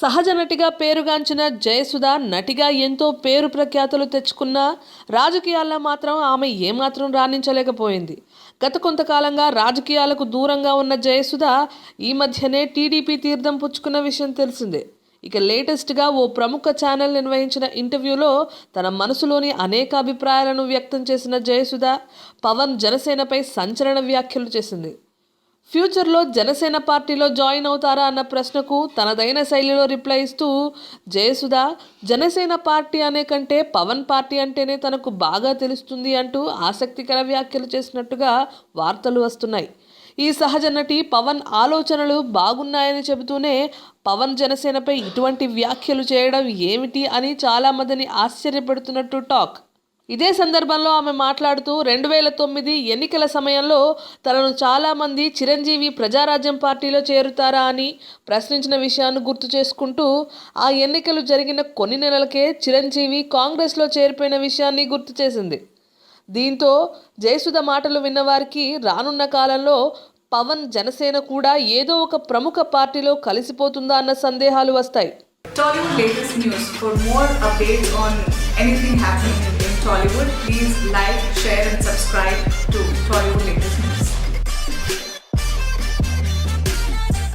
సహజ నటిగా పేరుగాంచిన జయసుధ నటిగా ఎంతో పేరు ప్రఖ్యాతులు తెచ్చుకున్న రాజకీయాల్లో మాత్రం ఆమె ఏమాత్రం రాణించలేకపోయింది. గత కొంతకాలంగా రాజకీయాలకు దూరంగా ఉన్న జయసుధ ఈ మధ్యనే టీడీపీ తీర్థం పుచ్చుకున్న విషయం తెలిసిందే. ఇక లేటెస్ట్గా ఓ ప్రముఖ ఛానల్ నిర్వహించిన ఇంటర్వ్యూలో తన మనసులోని అనేక అభిప్రాయాలను వ్యక్తం చేసిన జయసుధ పవన్ జనసేనపై సంచలన వ్యాఖ్యలు చేసింది. ఫ్యూచర్లో జనసేన పార్టీలో జాయిన్ అవుతారా అన్న ప్రశ్నకు తనదైన శైలిలో రిప్లై ఇస్తూ జయసుధ జనసేన పార్టీ అనే కంటే పవన్ పార్టీ అంటేనే తనకు బాగా తెలుస్తుంది అంటూ ఆసక్తికర వ్యాఖ్యలు చేసినట్టుగా వార్తలు వస్తున్నాయి. ఈ సహజ నటి పవన్ ఆలోచనలు బాగున్నాయని చెబుతూనే పవన్ జనసేనపై ఇటువంటి వ్యాఖ్యలు చేయడం ఏమిటి అని చాలామందిని ఆశ్చర్యపెడుతున్నట్టు టాక్. ఇదే సందర్భంలో ఆమె మాట్లాడుతూ రెండు వేల తొమ్మిది ఎన్నికల సమయంలో తనను చాలామంది చిరంజీవి ప్రజారాజ్యం పార్టీలో చేరుతారా అని ప్రశ్నించిన విషయాన్ని గుర్తు చేసుకుంటూ ఆ ఎన్నికలు జరిగిన కొన్ని నెలలకే చిరంజీవి కాంగ్రెస్లో చేరిపోయిన విషయాన్ని గుర్తు చేసింది. దీంతో జయసుధ మాటలు విన్నవారికి రానున్న కాలంలో పవన్ జనసేన కూడా ఏదో ఒక ప్రముఖ పార్టీలో కలిసిపోతుందా అన్న సందేహాలు వస్తాయి. Tollywood. Please like, share and subscribe.